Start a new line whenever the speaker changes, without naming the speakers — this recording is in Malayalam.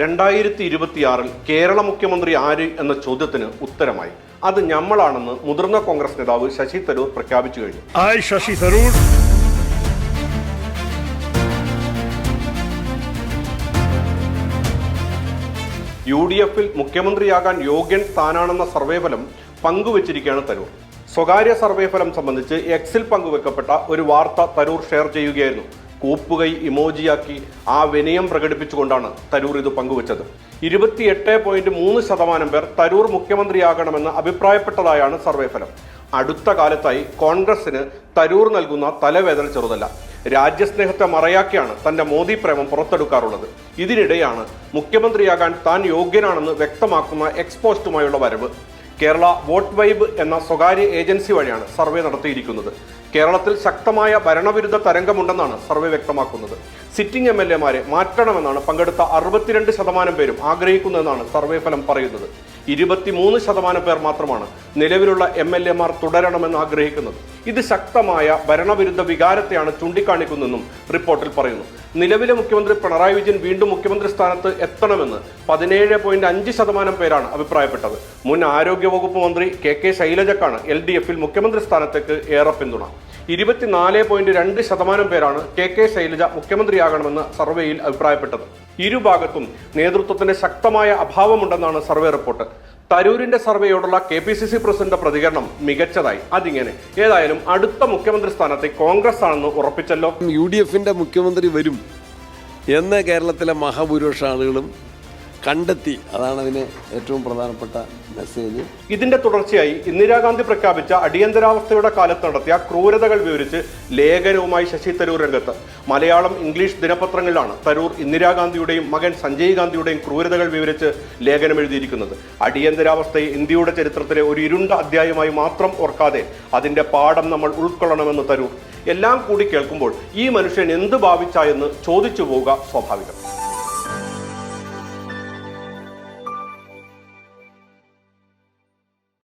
രണ്ടായിരത്തി ഇരുപത്തിയാറിൽ കേരള മുഖ്യമന്ത്രി ആര് എന്ന ചോദ്യത്തിന് ഉത്തരമായി. അത് ഞമ്മളാണെന്ന് മുതിർന്ന കോൺഗ്രസ് നേതാവ് ശശി തരൂർ പ്രഖ്യാപിച്ചു കഴിഞ്ഞു.
ശശി തരൂർ.
യു ഡി എഫിൽ മുഖ്യമന്ത്രിയാകാൻ യോഗ്യൻ താനാണെന്ന സർവേ ഫലം പങ്കുവച്ചിരിക്കുകയാണ് തരൂർ. സ്വകാര്യ സർവേ ഫലം സംബന്ധിച്ച് എക്സിൽ പങ്കുവെക്കപ്പെട്ട ഒരു വാർത്ത തരൂർ ഷെയർ ചെയ്യുകയായിരുന്നു. കൂപ്പുകൈ ഇമോജിയാക്കി ആ വിനയം പ്രകടിപ്പിച്ചുകൊണ്ടാണ് തരൂർ ഇത് പങ്കുവച്ചത്. ഇരുപത്തിയെട്ട് പോയിന്റ് മൂന്ന് ശതമാനം പേർ തരൂർ മുഖ്യമന്ത്രിയാകണമെന്ന് അഭിപ്രായപ്പെട്ടതായാണ് സർവേ ഫലം. അടുത്ത കാലത്തായി കോൺഗ്രസിന് തരൂർ നൽകുന്ന തലവേദന ചെറുതല്ല. രാജ്യസ്നേഹത്തെ മറയാക്കിയാണ് തന്റെ മോദി പ്രേമം പുറത്തെടുക്കാറുള്ളത്. ഇതിനിടെയാണ് മുഖ്യമന്ത്രിയാകാൻ താൻ യോഗ്യനാണെന്ന് വ്യക്തമാക്കുന്ന എക്സ്പോസ്റ്റുമായുള്ള വരവ്. കേരള വോട്ട് വൈബ് എന്ന സ്വകാര്യ ഏജൻസി വഴിയാണ് സർവേ നടത്തിയിരിക്കുന്നത്. കേരളത്തിൽ ശക്തമായ ഭരണവിരുദ്ധ തരംഗമുണ്ടെന്നാണ് സർവേ വ്യക്തമാക്കുന്നത്. സിറ്റിംഗ് എം എൽ എമാരെ മാറ്റണമെന്നാണ് പങ്കെടുത്ത അറുപത്തിരണ്ട് ശതമാനം പേരും ആഗ്രഹിക്കുന്നതെന്നാണ് സർവേ ഫലം പറയുന്നത്. ഇരുപത്തിമൂന്ന് ശതമാനം പേർ മാത്രമാണ് നിലവിലുള്ള എം എൽ എമാർ തുടരണമെന്ന് ആഗ്രഹിക്കുന്നത്. ഇത് ശക്തമായ ഭരണവിരുദ്ധ വികാരത്തെയാണ് ചൂണ്ടിക്കാണിക്കുന്നതെന്നും റിപ്പോർട്ടിൽ പറയുന്നു. നിലവിലെ മുഖ്യമന്ത്രി പിണറായി വിജയൻ വീണ്ടും മുഖ്യമന്ത്രി സ്ഥാനത്ത് എത്തണമെന്ന് പതിനേഴ് പോയിന്റ് അഞ്ച് ശതമാനം പേരാണ് അഭിപ്രായപ്പെട്ടത്. മുൻ ആരോഗ്യവകുപ്പ് മന്ത്രി കെ കെ ശൈലജക്കാണ് എൽ ഡി എഫിൽ മുഖ്യമന്ത്രി സ്ഥാനത്തേക്ക് ഏറെ പിന്തുണ. ഇരുപത്തിനാല് പോയിന്റ് രണ്ട് ശതമാനം പേരാണ് കെ കെ ശൈലജ മുഖ്യമന്ത്രിയാകണമെന്ന് സർവേയിൽ അഭിപ്രായപ്പെട്ടത്. ഇരുഭാഗത്തും നേതൃത്വത്തിന്റെ ശക്തമായ അഭാവമുണ്ടെന്നാണ് സർവേ റിപ്പോർട്ട്. തരൂരിന്റെ സർവേയോടുള്ള K P C C president പ്രതികരണം മികച്ചതായി. അതിങ്ങനെ. ഏതായാലും അടുത്ത മുഖ്യമന്ത്രി സ്ഥാനത്തെ കോൺഗ്രസ് ആണെന്ന് ഉറപ്പിച്ചല്ലോ.
യു ഡി എഫിന്റെ മുഖ്യമന്ത്രി വരും എന്ന് കേരളത്തിലെ മഹാഭൂരിപക്ഷ ആളുകളും കണ്ടെത്തി. അതാണ് അതിന് ഏറ്റവും പ്രധാനപ്പെട്ട മെസ്സേജ്
ഇതിന്റെ തുടർച്ചയായി ഇന്ദിരാഗാന്ധി പ്രഖ്യാപിച്ച അടിയന്തരാവസ്ഥയുടെ കാലത്ത് നടത്തിയ ക്രൂരതകൾ വിവരിച്ച് ലേഖനവുമായി ശശി തരൂർ രംഗത്ത്. മലയാളം ഇംഗ്ലീഷ് ദിനപത്രങ്ങളിലാണ് തരൂർ ഇന്ദിരാഗാന്ധിയുടെയും മകൻ സഞ്ജയ് ഗാന്ധിയുടെയും ക്രൂരതകൾ വിവരിച്ച് ലേഖനം എഴുതിയിരിക്കുന്നത്. അടിയന്തരാവസ്ഥയെ ഇന്ത്യയുടെ ചരിത്രത്തിലെ ഒരു ഇരുണ്ട അധ്യായമായി മാത്രം ഓർക്കാതെ അതിന്റെ പാഠം നമ്മൾ ഉൾക്കൊള്ളണമെന്ന് തരൂർ. എല്ലാം കൂടി കേൾക്കുമ്പോൾ ഈ മനുഷ്യൻ എന്ത് ഭാവിച്ചായെന്ന് ചോദിച്ചു പോവുക സ്വാഭാവികം.